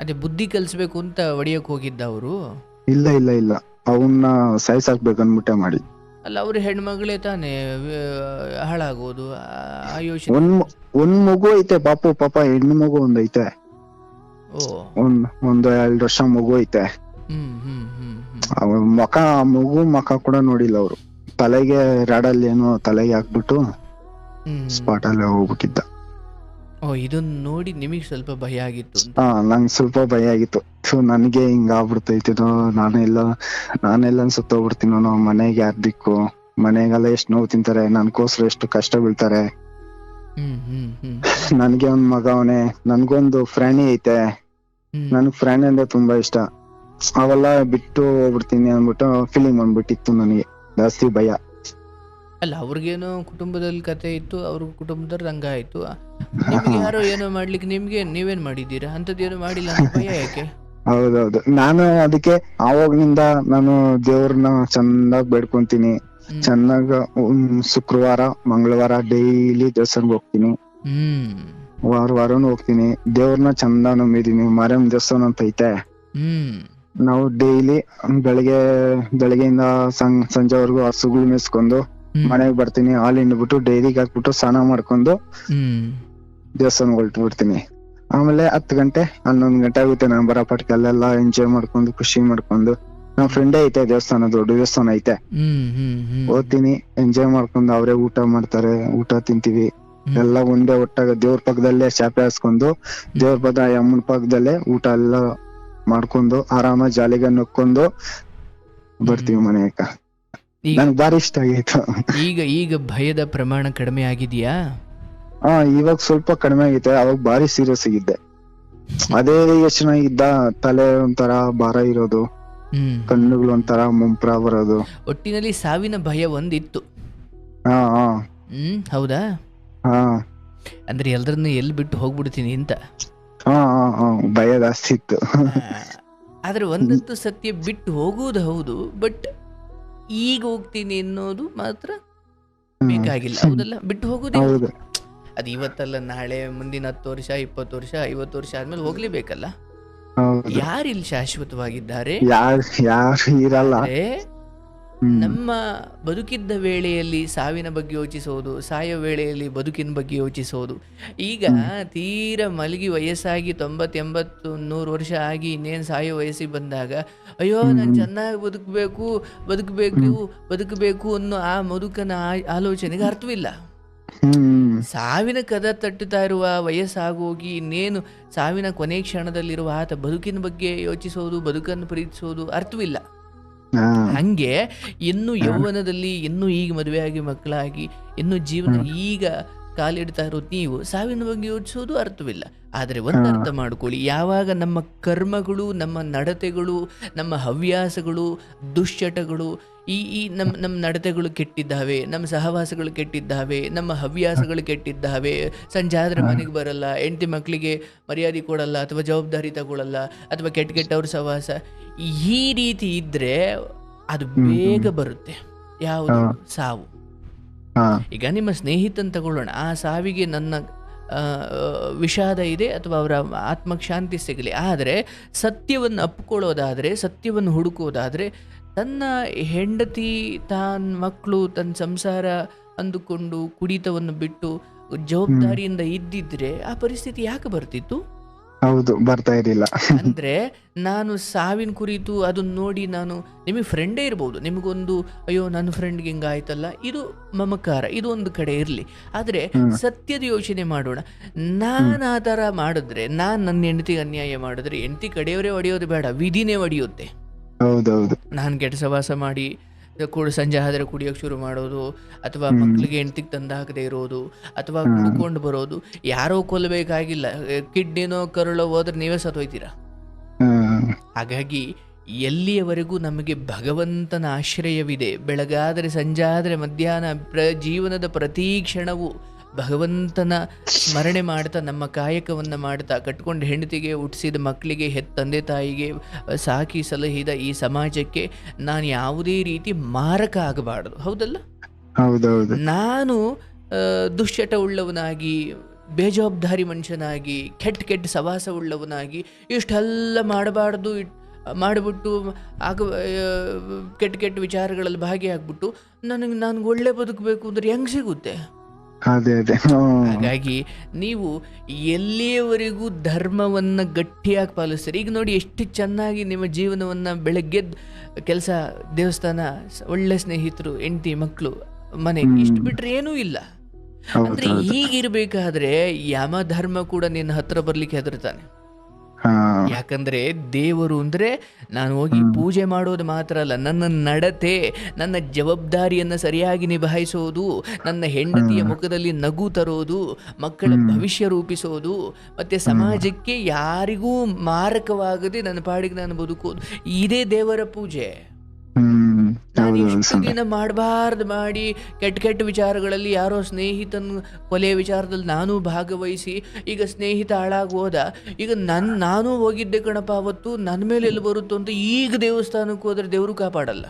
ಅದೇ ಬುದ್ಧಿ ಕಲಿಸ್ಬೇಕು ಅಂತ ಹೊಡಿಯಕ್ ಹೋಗಿದ್ದ ಅವರು? ಇಲ್ಲ ಇಲ್ಲ ಇಲ್ಲ. ಅವನ್ನ ಸಾಯ್ಸಾಕ್ಬೇಕು ಅನ್ಬಿಟ್ಟೆ ಮಾಡಿ. ಅಲ್ಲ ಅವ್ರ ಹೆಣ್ಮಗಳೇ ತಾನೇ ಹಾಳಾಗೋದು ಆ- ಆ ಯೋಚನೆ. ಒಂದ್ ಮ- ಒಂದ್ ಮಗು ಐತೆ ಪಾಪು ಪಾಪ ಹೆಣ್ಣು ಮಗು ಒಂದ್ ಐತೆ. ಓ. ಒಂದ್ ಒಂದು ಎರಡು ವರ್ಷ ಮಗು ಐತೆ. ಹ್ಮ್ ಹ್ಮ್ ಹ್ಮ್ ಹ್ಮ್. ಅವ ಮುಖ ಮಗು ಮಕ ಕೂಡ ನೋಡಿಲ್ಲ ಅವರು. ತಲೆಗೆ ರಾಡಲ್ಲಿ ಏನೋ ತಲೆಗೆ ಹಾಕ್ಬಿಟ್ಟು ಹ್ಮ್. ಸ್ಪಾಟ್ ಅಲ್ಲೇ ಹೋಗ್ಬಿಟ್ಟಿದ್ದ. ಓ ಇದನ್ನ ನೋಡಿ ನಿಮಗೆ ಸ್ವಲ್ಪ ಭಯ ಆಗಿತ್ತು ಹಾ ನಂಗ್ ಸ್ವಲ್ಪ ಭಯ ಆಗಿತ್ತು. ಸೊ ನನಗೆ ಹಿಂಗ ಆಗ್ಬಿಡ್ತೈತಿನೋ ನಾನೆಲ್ಲ ನಾನೆಲ್ಲ ಸತ್ತೋಗ್ಬಿಡ್ತೀನೋ ಮನೆಗೆ ಯಾರ್ ದಿಕ್ಕು? ಮನೆಗೆಲ್ಲ ಎಷ್ಟು ನೋವು ತಿಂತಾರೆ? ನನ್ಗೋಸ್ಕರ ಎಷ್ಟು ಕಷ್ಟ ಬೀಳ್ತಾರೆ? ನನ್ಗೆ ಒಂದ್ ಮಗ ಅವನೇ. ನನ್ಗೊಂದು ಪ್ರಾಣಿ ಐತೆ. ನನ್ಗ್ ಪ್ರಾಣಿ ಅಂದ್ರೆ ತುಂಬಾ ಇಷ್ಟ. ಅವೆಲ್ಲ ಬಿಟ್ಟು ಹೋಗ್ಬಿಡ್ತೀನಿ ಅಂದ್ಬಿಟ್ಟು ಫೀಲಿಂಗ್ ಬಂದ್ಬಿಟ್ಟಿತ್ತು ನನಗೆ. ಜಾಸ್ತಿ ಭಯ. ಅಲ್ಲ ಅವ್ರಿಗೇನೋ ಕುಟುಂಬದಲ್ಲಿ ಕತೆ ಇತ್ತು ಅವ್ರ ಕುಟುಂಬದಲ್ಲಿ ರಂಗ ಆಯ್ತು. ನಿಮ್ಗೆ ಯಾರೋ ಏನೋ ಮಾಡ್ಲಿಕ್ಕೆ ನಿಮ್ಗೆ ನೀವೇನ್ ಮಾಡಿದ್ದೀರಾ? ಅಂತದ್ದೇನು ಮಾಡಿಲ್ಲ ಅಂತ ಭಯ ಯಾಕೆ? ಹೌದೌದು. ನಾನು ಅದಕ್ಕೆ ಆವಾಗಿನಿಂದ ನಾನು ದೇವ್ರನ್ನ ಚಂದಾಗ್ ಬೇಡ್ಕೊಂತೀನಿ. ಹ್ಮ್. ಚೆನ್ನಾಗ ಶುಕ್ರವಾರ ಮಂಗಳವಾರ ಡೈಲಿ ದೇವಸ್ಥಾನಕ್ ಹೋಗ್ತೀನಿ. ಹ್ಮ್. ವಾರ ವಾರನು ಹೋಗ್ತೀನಿ. ದೇವ್ರನ್ನ ಚಂದ ನಂಬಿದೀನಿ ಮರಮ್ ದೇವಸ್ಥಾನ ಅಂತ ಐತೆ. ಹ್ಮ್. ನಾವು ಡೈಲಿ ಬೆಳಗ್ಗೆ ಬೆಳಗ್ಗೆಯಿಂದ ಸಂ- ಸಂಜೆವರೆಗೂ ಹಸುಗಳು ಮೇಯಿಸ್ಕೊಂಡು ಹ್ಮ್. ಮನೆಗ್ ಬರ್ತೀನಿ ಹಾಲ್ ಹಿಂಡ್ಬಿಟ್ಟು ಡೈರಿಗೆ ಹಾಕ್ಬಿಟ್ಟು ಸ್ನಾನ ಮಾಡ್ಕೊಂಡು ದೇವಸ್ಥಾನ ಹೊರಟು ಬಿಡ್ತೀನಿ. ಆಮೇಲೆ ಹತ್ತು ಗಂಟೆ ಹನ್ನೊಂದು ಗಂಟೆ ಆಗುತ್ತೆ ನಾನು ಬರೋ ಪಟ್ಕೆ ಅಲ್ಲೆಲ್ಲ ಎಂಜಾಯ್ ಮಾಡ್ಕೊಂಡು ಖುಷಿ ಮಾಡ್ಕೊಂಡು. ನಮ್ ಫ್ರೆಂಡೇ ಐತೆ ದೇವಸ್ಥಾನ ದೊಡ್ಡ ದೇವಸ್ಥಾನ ಐತೆ. ಓದ್ತೀನಿ ಎಂಜಾಯ್ ಮಾಡ್ಕೊಂಡು ಅವರೇ ಊಟ ಮಾಡ್ತಾರೆ ಊಟ ತಿಂತೀವಿ. ಎಲ್ಲ ಒಂದೇ ಒಟ್ಟಾಗ ದೇವ್ರ ಪಕ್ಕದಲ್ಲೇ ಚಾಪೆ ಹಾಸ್ಕೊಂಡು ದೇವ್ರ ಪದ ಅಮ್ಮನ ಪಕ್ಕದಲ್ಲೇ ಊಟ ಎಲ್ಲ ಮಾಡ್ಕೊಂಡು ಆರಾಮ ಜಾಲಿಗ ನಕ್ಕೊಂಡು ಬರ್ತೀವಿ ಮನೆಯಕ್ಕ ನನ್ಗೆ ಬಾರಿ ಇಷ್ಟ ಆಗೈತು ಈಗ ಈಗ ಭಯದ ಪ್ರಮಾಣ ಕಡಿಮೆ ಆಗಿದೆಯಾ? ಹಾ ಇವಾಗ ಸ್ವಲ್ಪ ಕಡಿಮೆ ಆಗೈತೆ ಅವಾಗ ಬಾರಿ ಸೀರಿಯಸ್ ಆಗಿದ್ದೆ. ಅದೇ ಯೋಚನೆ ಇದ್ದ ತಲೆ ಒಂಥರ ಭಾರ ಇರೋದು ಹ್ಮ್. ಕಣ್ಣುಗಳು ಒಂಥರ ಮುಂಪ್ರ ಬರೋದು. ಒಟ್ಟಿನಲ್ಲಿ ಸಾವಿನ ಭಯ ಒಂದಿತ್ತು. ಹಾ ಹಾ. ಹ್ಮ್ ಹೌದಾ? ಹಾ. ಅಂದ್ರೆ ಎಲ್ರನ್ನು ಎಲ್ಲಿ ಬಿಟ್ಟು ಹೋಗ್ಬಿಡ್ತೀನಿ ಅಂತ. ಹಾ ಹಾ ಹಾ. ಭಯ ಜಾಸ್ತಿ ಇತ್ತು. ಆದ್ರೆ ಒಂದಂತೂ ಸತ್ಯ ಬಿಟ್ಟು ಹೋಗುವುದು ಹೌದು ಬಟ್ ಈಗ ಹೋಗ್ತೀನಿ ಅನ್ನೋದು ಮಾತ್ರ ಬೇಕಾಗಿಲ್ಲ. ಹೌದಲ್ಲ? ಬಿಟ್ಟು ಹೋಗೋದೇ ಅದ್ ಇವತ್ತಲ್ಲ ನಾಳೆ ಮುಂದಿನ ಹತ್ತು ವರ್ಷ ಇಪ್ಪತ್ತು ವರ್ಷ ಐವತ್ತು ವರ್ಷ ಆದ್ಮೇಲೆ ಹೋಗ್ಲೇಬೇಕಲ್ಲ? ಯಾರು ಯಾರಿಲ್ಲಿ ಶಾಶ್ವತವಾಗಿದ್ದಾರೆ? ನಮ್ಮ ಬದುಕಿದ್ದ ವೇಳೆಯಲ್ಲಿ ಸಾವಿನ ಬಗ್ಗೆ ಯೋಚಿಸೋದು ಸಾಯೋ ವೇಳೆಯಲ್ಲಿ ಬದುಕಿನ ಬಗ್ಗೆ ಯೋಚಿಸೋದು. ಈಗ ತೀರ ಮಲಗಿ ವಯಸ್ಸಾಗಿ ತೊಂಬತ್ತೆಂಬತ್ತು ನೂರು ವರ್ಷ ಆಗಿ ಇನ್ನೇನು ಸಾಯೋ ವಯಸ್ಸಿಗೆ ಬಂದಾಗ ಅಯ್ಯೋ ನಾನು ಚೆನ್ನಾಗಿ ಬದುಕಬೇಕು ಬದುಕಬೇಕು ಬದುಕಬೇಕು ಅನ್ನೋ ಆ ಮುದುಕನ ಆ- ಆಲೋಚನೆಗೆ ಅರ್ಥವಿಲ್ಲ. ಸಾವಿನ ಕದ ತಟ್ಟುತ್ತಾ ಇರುವ ವಯಸ್ಸಾಗೋಗಿ ಇನ್ನೇನು ಸಾವಿನ ಕೊನೆ ಕ್ಷಣದಲ್ಲಿರುವ ಆತ ಬದುಕಿನ ಬಗ್ಗೆ ಯೋಚಿಸೋದು ಬದುಕನ್ನು ಪ್ರೀತಿಸೋದು ಅರ್ಥವಿಲ್ಲ. ಹಂಗೆ ಇನ್ನು ಯೌವನದಲ್ಲಿ ಇನ್ನು ಈಗ ಮದುವೆಯಾಗಿ ಮಕ್ಕಳಾಗಿ ಇನ್ನು ಜೀವನ ಈಗ ಕಾಲಿಡ್ತಾ ಇರೋದು ನೀವು ಸಾವಿನ ಬಗ್ಗೆ ಯೋಚಿಸೋದು ಅರ್ಥವಿಲ್ಲ. ಆದರೆ ಒಂದು ಅರ್ಥ ಮಾಡ್ಕೊಳ್ಳಿ. ಯಾವಾಗ ನಮ್ಮ ಕರ್ಮಗಳು ನಮ್ಮ ನಡತೆಗಳು ನಮ್ಮ ಹವ್ಯಾಸಗಳು ದುಶ್ಚಟಗಳು ಈ ಈ ನಮ್ಮ ನಮ್ಮ ನಡತೆಗಳು ಕೆಟ್ಟಿದ್ದಾವೆ ನಮ್ಮ ಸಹವಾಸಗಳು ಕೆಟ್ಟಿದ್ದಾವೆ ನಮ್ಮ ಹವ್ಯಾಸಗಳು ಕೆಟ್ಟಿದ್ದಾವೆ ಸಂಜೆ ಆದರೆ ಮನೆಗೆ ಬರಲ್ಲ ಹೆಂಡತಿ ಮಕ್ಕಳಿಗೆ ಮರ್ಯಾದೆ ಕೊಡಲ್ಲ ಅಥವಾ ಜವಾಬ್ದಾರಿ ತಗೊಳ್ಳಲ್ಲ ಅಥವಾ ಕೆಟ್ಟ ಕೆಟ್ಟವ್ರ ಸಹವಾಸ ಈ ರೀತಿ ಇದ್ರೆ ಅದು ಬೇಗ ಬರುತ್ತೆ. ಯಾವುದು? ಸಾವು. ಈಗ ನಿಮ್ಮ ಸ್ನೇಹಿತನ ತಗೊಳ್ಳೋಣ. ಆ ಸಾವಿಗೆ ನನ್ನ ವಿಷಾದ ಇದೆ ಅಥವಾ ಅವರ ಆತ್ಮಕ್ಕೆ ಶಾಂತಿ ಸಿಗಲಿ. ಆದರೆ ಸತ್ಯವನ್ನು ಅಪ್ಪಿಕೊಳ್ಳೋದಾದರೆ ಸತ್ಯವನ್ನು ಹುಡುಕೋದಾದರೆ ತನ್ನ ಹೆಂಡತಿ ತನ್ನ ಮಕ್ಕಳು ತನ್ನ ಸಂಸಾರ ಅಂದುಕೊಂಡು ಕುಡಿತವನ್ನು ಬಿಟ್ಟು ಜವಾಬ್ದಾರಿಯಿಂದ ಇದ್ದಿದ್ರೆ ಆ ಪರಿಸ್ಥಿತಿ ಯಾಕೆ ಬರ್ತಿತ್ತು? ಹೌದು ಬರ್ತಾ ಇರಲಿಲ್ಲ ಅಂದ್ರೆ ನಾನು ಸಾವಿನ ಕುರಿತು ಅದನ್ನ ನೋಡಿ ನಾನು ನಿಮಗೆ ಫ್ರೆಂಡೇ ಇರ್ಬೋದು. ನಿಮಗೊಂದು ಅಯ್ಯೋ ನನ್ನ ಫ್ರೆಂಡ್ಗೆ ಹಿಂಗಾಯ್ತಲ್ಲ ಇದು ಮಮಕಾರ ಇದು ಒಂದು ಕಡೆ ಇರಲಿ. ಆದರೆ ಸತ್ಯದ ಯೋಚನೆ ಮಾಡೋಣ. ನಾನು ಆ ಥರ ಮಾಡಿದ್ರೆ ನಾನು ನನ್ನ ಹೆಂಡತಿಗೆ ಅನ್ಯಾಯ ಮಾಡಿದ್ರೆ ಹೆಂಡತಿ ಕಡೆಯವರೇ ಒಡೆಯೋದು ಬೇಡ ವಿಧಿನೇ ಒಡೆಯುತ್ತೆ. ಹೌದೌದು. ನಾನು ಕೆಟ್ಟ ಸವಾಸ ಮಾಡಿ ಕೂಡ ಸಂಜೆ ಆದರೆ ಕುಡಿಯೋಕೆ ಶುರು ಮಾಡೋದು ಅಥವಾ ಮಕ್ಕಳಿಗೆ ಹೆಂಡತಿಗೆ ತಂದು ಹಾಕದೇ ಇರೋದು ಅಥವಾ ಕುಡ್ಕೊಂಡು ಬರೋದು ಯಾರೋ ಕೊಲ್ಲಬೇಕಾಗಿಲ್ಲ ಕಿಡ್ನಿನೋ ಕರುಳೋ ಹೋದ್ರೆ ನೀವೇ ಸತ್ತೋಯ್ತೀರಾ? ಹಾಗಾಗಿ ಎಲ್ಲಿಯವರೆಗೂ ನಮಗೆ ಭಗವಂತನ ಆಶ್ರಯವಿದೆ ಬೆಳಗಾದರೆ ಸಂಜೆ ಆದರೆ ಮಧ್ಯಾಹ್ನ ಪ್ರ ಜೀವನದ ಪ್ರತಿ ಕ್ಷಣವೂ ಭಗವಂತನ ಸ್ಮರಣೆ ಮಾಡ್ತಾ ನಮ್ಮ ಕಾಯಕವನ್ನು ಮಾಡ್ತಾ ಕಟ್ಕೊಂಡು ಹೆಂಡತಿಗೆ ಹುಟ್ಟಿಸಿದ ಮಕ್ಕಳಿಗೆ ಹೆತ್ತ ತಂದೆ ತಾಯಿಗೆ ಸಾಕಿ ಸಲಹಿದ ಈ ಸಮಾಜಕ್ಕೆ ನಾನು ಯಾವುದೇ ರೀತಿ ಮಾರಕ ಆಗಬಾರ್ದು. ಹೌದಲ್ಲ? ಹೌದೌದು. ನಾನು ದುಶ್ಚಟ ಉಳ್ಳವನಾಗಿ ಬೇಜವಾಬ್ದಾರಿ ಮನುಷ್ಯನಾಗಿ ಕೆಟ್ಟ ಕೆಟ್ಟ ಸವಾಸ ಉಳ್ಳವನಾಗಿ ಇಷ್ಟೆಲ್ಲ ಮಾಡಬಾರ್ದು ಇಟ್- ಮಾಡಿಬಿಟ್ಟು ಆಗ ಕೆಟ್ಟ ಕೆಟ್ಟ ವಿಚಾರಗಳಲ್ಲಿ ಭಾಗಿಯಾಗ್ಬಿಟ್ಟು ನನಗೆ ನನಗೆ ಒಳ್ಳೆ ಬದುಕಬೇಕು ಅಂದ್ರೆ ಹೆಂಗೆ ಸಿಗುತ್ತೆ? ಅದೇ ಅದೇ. ಹಾಗಾಗಿ ನೀವು ಎಲ್ಲಿಯವರೆಗೂ ಧರ್ಮವನ್ನ ಗಟ್ಟಿಯಾಗಿ ಪಾಲಿಸ್ತೀರಿ? ಈಗ ನೋಡಿ ಎಷ್ಟು ಚೆನ್ನಾಗಿ ನಿಮ್ಮ ಜೀವನವನ್ನ ಬೆಳಗ್ಗೆ ಕೆಲಸ ದೇವಸ್ಥಾನ ಒಳ್ಳೆ ಸ್ನೇಹಿತರು ಹೆಂಡತಿ ಮಕ್ಕಳು ಮನೆ ಇಷ್ಟು ಬಿಟ್ರೆ ಏನೂ ಇಲ್ಲ. ಅಂದ್ರೆ ಹೀಗಿರ್ಬೇಕಾದ್ರೆ ಯಮ ಧರ್ಮ ಕೂಡ ನಿನ್ನ ಹತ್ರ ಬರ್ಲಿಕ್ಕೆ ಹೆದರ್ತಾನೆ. ಯಾಕಂದ್ರೆ ದೇವರು ಅಂದ್ರೆ ನಾನು ಹೋಗಿ ಪೂಜೆ ಮಾಡೋದು ಮಾತ್ರ ಅಲ್ಲ ನನ್ನ ನಡತೆ ನನ್ನ ಜವಾಬ್ದಾರಿಯನ್ನ ಸರಿಯಾಗಿ ನಿಭಾಯಿಸೋದು ನನ್ನ ಹೆಂಡತಿಯ ಮುಖದಲ್ಲಿ ನಗು ತರೋದು ಮಕ್ಕಳ ಭವಿಷ್ಯ ರೂಪಿಸೋದು ಮತ್ತೆ ಸಮಾಜಕ್ಕೆ ಯಾರಿಗೂ ಮಾರಕವಾಗದೆ ನನ್ನ ಪಾಡಿಗೆ ನಾನು ಬದುಕೋದು. ಇದೇ ದೇವರ ಪೂಜೆ. ನಾನು ಇಷ್ಟು ದಿನ ಮಾಡಬಾರ್ದು ಮಾಡಿ ಕೆಟ್ಟ ಕೆಟ್ಟ ವಿಚಾರಗಳಲ್ಲಿ ಯಾರೋ ಸ್ನೇಹಿತನ ಕೊಲೆ ವಿಚಾರದಲ್ಲಿ ನಾನು ಭಾಗವಹಿಸಿ ಈಗ ಸ್ನೇಹಿತ ಹಾಳಾಗಿ ಹೋದ ಈಗ ನನ್ ನಾನು ಹೋಗಿದ್ದೆ ಕಣಪ್ಪ ಅವತ್ತು ನನ್ನ ಮೇಲೆ ಎಲ್ಲಿ ಬರುತ್ತೋ ಅಂತ ಈಗ ದೇವಸ್ಥಾನಕ್ಕೆ ಹೋದ್ರೆ ದೇವರು ಕಾಪಾಡಲ್ಲ.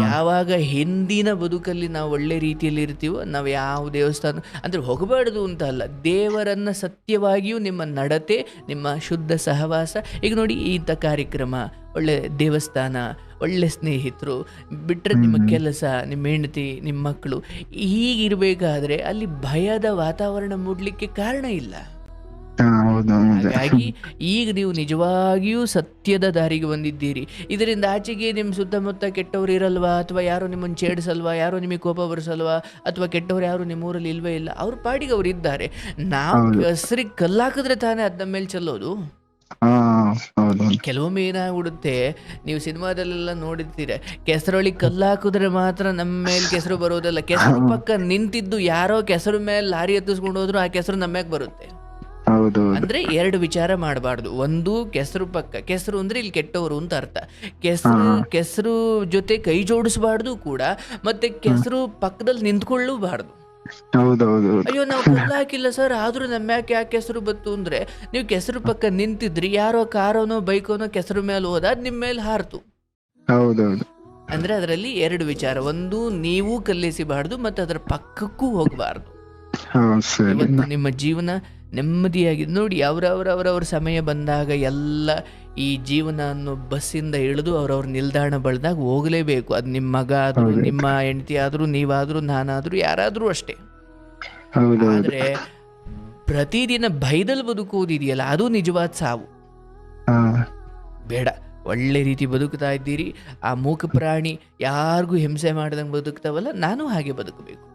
ಯಾವಾಗ ಹಿಂದಿನ ಬದುಕಲ್ಲಿ ನಾವು ಒಳ್ಳೆ ರೀತಿಯಲ್ಲಿ ಇರ್ತೀವೋ ನಾವು ಯಾವ ದೇವಸ್ಥಾನ ಅಂದ್ರೆ ಹೋಗಬಾರ್ದು ಅಂತ ಅಲ್ಲ. ದೇವರನ್ನ ಸತ್ಯವಾಗಿಯೂ ನಿಮ್ಮ ನಡತೆ ನಿಮ್ಮ ಶುದ್ಧ ಸಹವಾಸ. ಈಗ ನೋಡಿ ಇಂಥ ಕಾರ್ಯಕ್ರಮ ಒಳ್ಳೆ ದೇವಸ್ಥಾನ ಒಳ್ಳೆ ಸ್ನೇಹಿತರು ಬಿಟ್ಟರೆ ನಿಮ್ಮ ಕೆಲಸ ನಿಮ್ಮ ಹೆಂಡತಿ ನಿಮ್ಮ ಮಕ್ಕಳು ಹೀಗಿರಬೇಕಾದ್ರೆ ಅಲ್ಲಿ ಭಯದ ವಾತಾವರಣ ಮೂಡಲಿಕ್ಕೆ ಕಾರಣ ಇಲ್ಲ. ಹಾಗಾಗಿ ಈಗ ನೀವು ನಿಜವಾಗಿಯೂ ಸತ್ಯದ ದಾರಿಗೆ ಬಂದಿದ್ದೀರಿ. ಇದರಿಂದ ಆಚೆಗೆ ನಿಮ್ಮ ಸುತ್ತಮುತ್ತ ಕೆಟ್ಟವ್ರು ಇರಲ್ವಾ? ಅಥವಾ ಯಾರು ನಿಮ್ಮನ್ನು ಛೇಡಿಸಲ್ವಾ? ಯಾರು ನಿಮಗೆ ಕೋಪ ಬರಿಸಲ್ವಾ? ಅಥವಾ ಕೆಟ್ಟವ್ರು ಯಾರು ನಿಮ್ಮ ಊರಲ್ಲಿ ಇಲ್ವೇ ಇಲ್ಲ? ಅವ್ರ ಪಾಡಿಗೆ ಅವ್ರು ಇದ್ದಾರೆ. ನಾವು ಹೆಸರಿಗೆ ಕಲ್ಲಾಕಿದ್ರೆ ತಾನೇ ಅದ್ನ ಮೇಲೆ ಚೆಲ್ಲೋದು. ಕೆಲವೊಮ್ಮೆ ಏನಾಗ್ಬಿಡುತ್ತೆ ನೀವು ಸಿನಿಮಾದಲ್ಲೆಲ್ಲ ನೋಡಿರ್ತೀರ. ಕೆಸರೊಳಗೆ ಕಲ್ಲಾಕಿದ್ರೆ ಮಾತ್ರ ನಮ್ಮ ಮೇಲೆ ಕೆಸರು ಬರೋದಲ್ಲ. ಕೆಸರು ಪಕ್ಕ ನಿಂತಿದ್ದು ಯಾರೋ ಕೆಸರು ಮೇಲೆ ಲಾರಿ ಎತ್ತಿಸ್ಕೊಂಡು ಹೋದ್ರು ಆ ಕೆಸರು ನಮ್ಮ ಬರುತ್ತೆ. ಹೌದು ಅಂದ್ರೆ ಎರಡು ವಿಚಾರ ಮಾಡಬಾರ್ದು. ಒಂದು ಕೆಸರು ಪಕ್ಕ ಕೆಸರು ಅಂದ್ರೆ ಇಲ್ಲಿ ಕೆಟ್ಟವರು ಅಂತ ಅರ್ಥ. ಕೆಸರು ಕೆಸರು ಜೊತೆ ಕೈ ಜೋಡಿಸಬಾರ್ದು ಕೂಡ ಮತ್ತೆ ಕೆಸರು ಪಕ್ಕದಲ್ಲಿ ನಿಂತ್ಕೊಳ್ಳಬಾರ್ದು. ಹೌದು ಹೌದು ಹೌದು ಅಯ್ಯೋ ನಾವು ಕಲ್ಲು ಹಾಕಿಲ್ಲ ಸರ್ ಆದ್ರೂ ನಮ್ಮ ಯಾಕೆ ಯಾಕೆ ಕೆಸರು ಬತ್ತು ಅಂದ್ರೆ ನೀವು ಕೆಸರು ಪಕ್ಕ ನಿಂತಿದ್ರಿ ಯಾರೋ ಕಾರೋನೋ ಬೈಕೋನೋ ಕೆಸರು ಮೇಲೆ ಹೋದ ನಿಮ್ಮ ಮೇಲೆ ಹಾರ್ತು. ಹೌದೌದು. ಹೌದು ಅಂದ್ರೆ ಅದರಲ್ಲಿ ಎರಡು ವಿಚಾರ. ಒಂದು ನೀವು ಕಲ್ಲಿಸಿಬಾರ್ದು ಮತ್ತೆ ಅದರ ಪಕ್ಕಕ್ಕೂ ಹೋಗಬಾರ್ದು. ನಿಮ್ಮ ಜೀವನ ನೆಮ್ಮದಿಯಾಗಿ ನೋಡಿ ಅವರವರವರವ್ರ ಸಮಯ ಬಂದಾಗ ಎಲ್ಲ ಈ ಜೀವನ ಅನ್ನೋ ಬಸ್ಸಿಂದ ಇಳಿದು ಅವ್ರವ್ರ ನಿಲ್ದಾಣ ಬಳದಾಗ ಹೋಗಲೇಬೇಕು. ಅದು ನಿಮ್ಮ ಮಗ ಆದರೂ ನಿಮ್ಮ ಹೆಂಡತಿ ಆದರೂ ನೀವಾದರೂ ನಾನಾದರೂ ಯಾರಾದರೂ ಅಷ್ಟೇ. ಆದರೆ ಪ್ರತಿದಿನ ಭಯದಲ್ಲಿ ಬದುಕುವುದಿದೆಯಲ್ಲ ಅದು ನಿಜವಾದ ಸಾವು. ಬೇಡ ಒಳ್ಳೆ ರೀತಿ ಬದುಕ್ತಾ ಇದ್ದೀರಿ. ಆ ಮೂಕ ಪ್ರಾಣಿ ಯಾರಿಗೂ ಹಿಂಸೆ ಮಾಡ್ದಂಗೆ ಬದುಕ್ತಾವಲ್ಲ ನಾನು ಹಾಗೆ ಬದುಕಬೇಕು.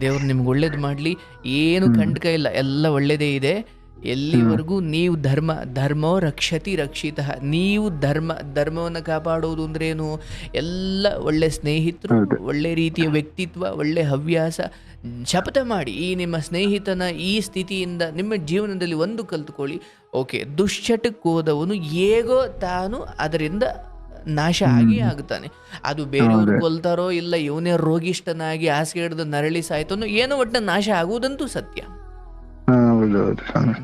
ದೇವ್ರು ನಿಮ್ಗೆ ಒಳ್ಳೇದು ಮಾಡಲಿ. ಏನು ಕಂಟಕ ಇಲ್ಲ ಎಲ್ಲ ಒಳ್ಳೇದೇ ಇದೆ. ಎಲ್ಲಿವರೆಗೂ ನೀವು ಧರ್ಮ ಧರ್ಮೋ ರಕ್ಷತಿ ರಕ್ಷಿತ. ನೀವು ಧರ್ಮ ಧರ್ಮವನ್ನು ಕಾಪಾಡೋದು ಅಂದ್ರೇನು ಎಲ್ಲ ಒಳ್ಳೆ ಸ್ನೇಹಿತರು ಒಳ್ಳೆ ರೀತಿಯ ವ್ಯಕ್ತಿತ್ವ ಒಳ್ಳೆ ಹವ್ಯಾಸ. ಶಪಥ ಮಾಡಿ ಈ ನಿಮ್ಮ ಸ್ನೇಹಿತನ ಈ ಸ್ಥಿತಿಯಿಂದ ನಿಮ್ಮ ಜೀವನದಲ್ಲಿ ಒಂದು ಕಲ್ತ್ಕೊಳ್ಳಿ. ಓಕೆ ದುಶ್ಚಟಕ್ಕೆ ಹೋದವನು ಹೇಗೋ ತಾನು ಅದರಿಂದ ನಾಶ ಆಗಿ ಆಗ್ತಾನೆ. ಅದು ಬೇರೆಯವ್ರು ಕೊಲ್ತಾರೋ ಇಲ್ಲ ಇವನೇ ರೋಗಿಷ್ಟನಾಗಿ ಹಾಸಿಗೆ ಹಿಡಿದು ನರಳಿ ಸಾಯ್ತನೋ ಏನೋ ಒಟ್ಟು ನಾಶ ಆಗುವುದಂತೂ ಸತ್ಯ.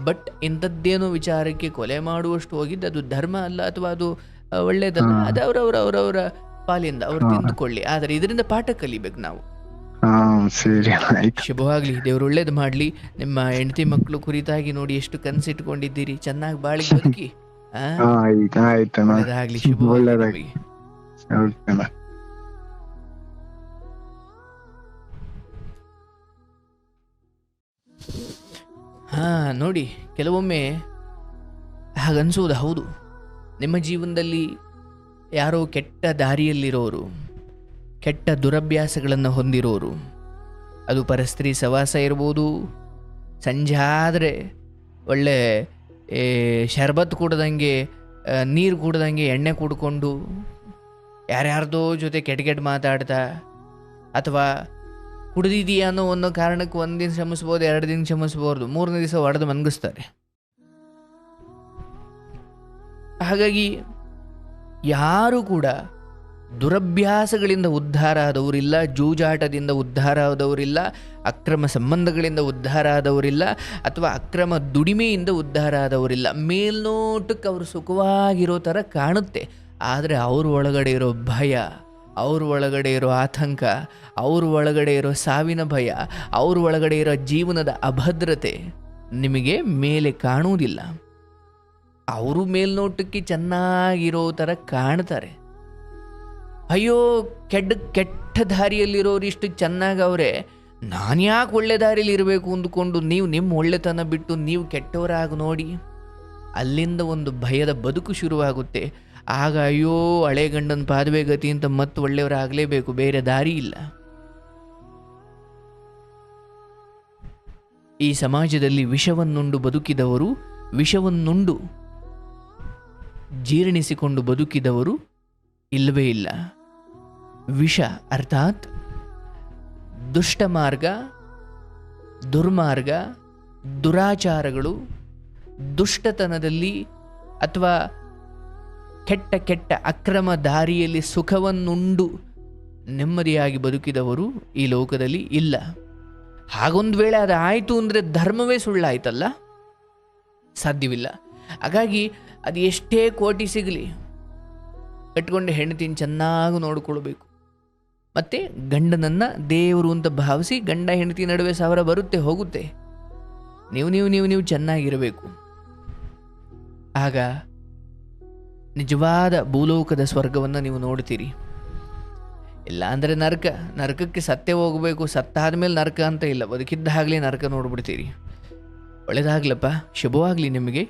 ಬಟ್ ಇಂಥದ್ದೇನೋ ವಿಚಾರಕ್ಕೆ ಕೊಲೆ ಮಾಡುವಷ್ಟು ಹೋಗಿದ್ದು ಅದು ಧರ್ಮ ಅಲ್ಲ ಅಥವಾ ಅದು ಒಳ್ಳೇದಲ್ಲ ಅದು ಅವರವರ ಅವರವರ ಪಾಲಿಂದ ಅವ್ರು ತಿಂದುಕೊಳ್ಳಿ. ಆದರೆ ಇದರಿಂದ ಪಾಠ ಕಲಿಬೇಕು ನಾವು. ಶುಭವಾಗ್ಲಿ ದೇವ್ರು ಒಳ್ಳೇದು ಮಾಡ್ಲಿ. ನಿಮ್ಮ ಹೆಂಡತಿ ಮಕ್ಕಳು ಕುರಿತಾಗಿ ನೋಡಿ ಎಷ್ಟು ಕನಸಿಟ್ಕೊಂಡಿದ್ದೀರಿ. ಚೆನ್ನಾಗಿ ಬಾಳಿ ಬದುಕಿ. ಹಾ. ಓಕೆಣ್ಣ ನೋಡಿ ಕೆಲವೊಮ್ಮೆ ಹಾಗನ್ಸೋದು ಹೌದು. ನಿಮ್ಮ ಜೀವನದಲ್ಲಿ ಯಾರೋ ಕೆಟ್ಟ ದಾರಿಯಲ್ಲಿರೋರು ಕೆಟ್ಟ ದುರಭ್ಯಾಸಗಳನ್ನು ಹೊಂದಿರೋರು. ಅದು ಪರಸ್ತ್ರೀ ಸವಾಸ ಇರ್ಬೋದು. ಸಂಜೆ ಆದರೆ ಒಳ್ಳೆ ಶರ್ಬತ್ ಕುಡ್ದಂಗೆ ನೀರು ಕುಡ್ದಂಗೆ, ಎಣ್ಣೆ ಕುಡ್ಕೊಂಡು ಯಾರ್ಯಾರ್ದೋ ಜೊತೆ ಕೆಟ್ಟ ಕೆಟ್ಟ ಮಾತಾಡ್ತಾ, ಅಥವಾ ಕುಡ್ದಿದೀಯ ಅನ್ನೋ ಒಂದು ಕಾರಣಕ್ಕೆ ಒಂದು ದಿನ ಕ್ಷಮಿಸ್ಬೋದು, ಎರಡು ದಿನ ಕ್ಷಮಿಸ್ಬೋದು, ಮೂರನೇ ದಿವಸ ಹೊಡೆದು ಮನಗಿಸ್ತಾರೆ ಹಾಗಾಗಿ ಯಾರು ಕೂಡ ದುರಭ್ಯಾಸಗಳಿಂದ ಉದ್ಧಾರ ಆದವರಿಲ್ಲ, ಜೂಜಾಟದಿಂದ ಉದ್ಧಾರ ಆದವರಿಲ್ಲ, ಅಕ್ರಮ ಸಂಬಂಧಗಳಿಂದ ಉದ್ಧಾರ ಆದವರಿಲ್ಲ, ಅಥವಾ ಅಕ್ರಮ ದುಡಿಮೆಯಿಂದ ಉದ್ಧಾರ ಆದವರಿಲ್ಲ. ಮೇಲ್ನೋಟಕ್ಕೆ ಅವರು ಸುಖವಾಗಿರೋ ಥರ ಕಾಣುತ್ತೆ. ಆದರೆ ಅವ್ರ ಒಳಗಡೆ ಇರೋ ಭಯ, ಅವ್ರ ಒಳಗಡೆ ಇರೋ ಆತಂಕ, ಅವ್ರ ಒಳಗಡೆ ಇರೋ ಸಾವಿನ ಭಯ, ಅವ್ರ ಒಳಗಡೆ ಇರೋ ಜೀವನದ ಅಭದ್ರತೆ ನಿಮಗೆ ಮೇಲೆ ಕಾಣುವುದಿಲ್ಲ. ಅವರು ಮೇಲ್ನೋಟಕ್ಕೆ ಚೆನ್ನಾಗಿರೋ ಥರ ಕಾಣ್ತಾರೆ. ಅಯ್ಯೋ ಕೆಡ್ಡ ಕೆಟ್ಟ ದಾರಿಯಲ್ಲಿರೋರು ಇಷ್ಟು ಚೆನ್ನಾಗವ್ರೆ ನಾನು ಯಾಕೆ ಒಳ್ಳೆ ದಾರಿಯಲ್ಲಿ ಇರಬೇಕು ಅಂದುಕೊಂಡು ನೀವು ನಿಮ್ಮ ಒಳ್ಳೆತನ ಬಿಟ್ಟು ನೀವು ಕೆಟ್ಟವರಾಗಿ ನೋಡಿ? ಅಲ್ಲಿಂದ ಒಂದು ಭಯದ ಬದುಕು ಶುರುವಾಗುತ್ತೆ. ಆಗ ಅಯ್ಯೋ, ಹಳೆ ಗಂಡನ ಪಾದವೆ ಗತಿ ಅಂತ ಮತ್ತೆ ಒಳ್ಳೆಯವರಾಗಲೇಬೇಕು ಬೇರೆ ದಾರಿ ಇಲ್ಲ. ಈ ಸಮಾಜದಲ್ಲಿ ವಿಷವನ್ನುಂಡು ಬದುಕಿದವರು ವಿಷವನ್ನುಂಡು ಜೀರ್ಣಿಸಿಕೊಂಡು ಬದುಕಿದವರು ಇಲ್ಲವೇ ಇಲ್ಲ. ವಿಷ, ಅರ್ಥಾತ್ ದುಷ್ಟ ಮಾರ್ಗ ದುರ್ಮಾರ್ಗ, ದುರಾಚಾರಗಳು ದುಷ್ಟತನದಲ್ಲಿ ಅಥವಾ ಕೆಟ್ಟ ಕೆಟ್ಟ ಅಕ್ರಮ ದಾರಿಯಲ್ಲಿ ಸುಖವನ್ನುಂಡು ನೆಮ್ಮದಿಯಾಗಿ ಬದುಕಿದವರು ಈ ಲೋಕದಲ್ಲಿ ಇಲ್ಲ. ಹಾಗೊಂದು ವೇಳೆ ಅದು ಆಯಿತು ಅಂದರೆ ಧರ್ಮವೇ ಸುಳ್ಳಾಯ್ತಲ್ಲ? ಸಾಧ್ಯವಿಲ್ಲ. ಹಾಗಾಗಿ ಅದು ಎಷ್ಟೇ ಕೋಟಿ ಸಿಗಲಿ, ಕಟ್ಕೊಂಡು ಹೆಂಡತಿನ ಚೆನ್ನಾಗಿ ನೋಡ್ಕೊಳ್ಬೇಕು. ಮತ್ತು ಗಂಡನನ್ನು ದೇವರು ಅಂತ ಭಾವಿಸಿ ಗಂಡ ಹೆಂಡತಿ ನಡುವೆ ಸಾವಿರ ಬರುತ್ತೆ, ಹೋಗುತ್ತೆ. ನೀವು ನೀವು ನೀವು ನೀವು ಚೆನ್ನಾಗಿರಬೇಕು. ಆಗ ನಿಜವಾದ ಭೂಲೋಕದ ಸ್ವರ್ಗವನ್ನು ನೀವು ನೋಡ್ತೀರಿ. ಇಲ್ಲ ಅಂದರೆ ನರಕ, ನರಕಕ್ಕೆ ಸತ್ಯ ಹೋಗಬೇಕು, ಸತ್ತಾದ ಮೇಲೆ ನರಕ ಅಂತ ಇಲ್ಲ ಬದುಕಿದ್ದಾಗಲೇ ನರಕ ನೋಡ್ಬಿಡ್ತೀರಿ. ಒಳ್ಳೇದಾಗ್ಲಪ್ಪ, ಶುಭವಾಗಲಿ ನಿಮಗೆ.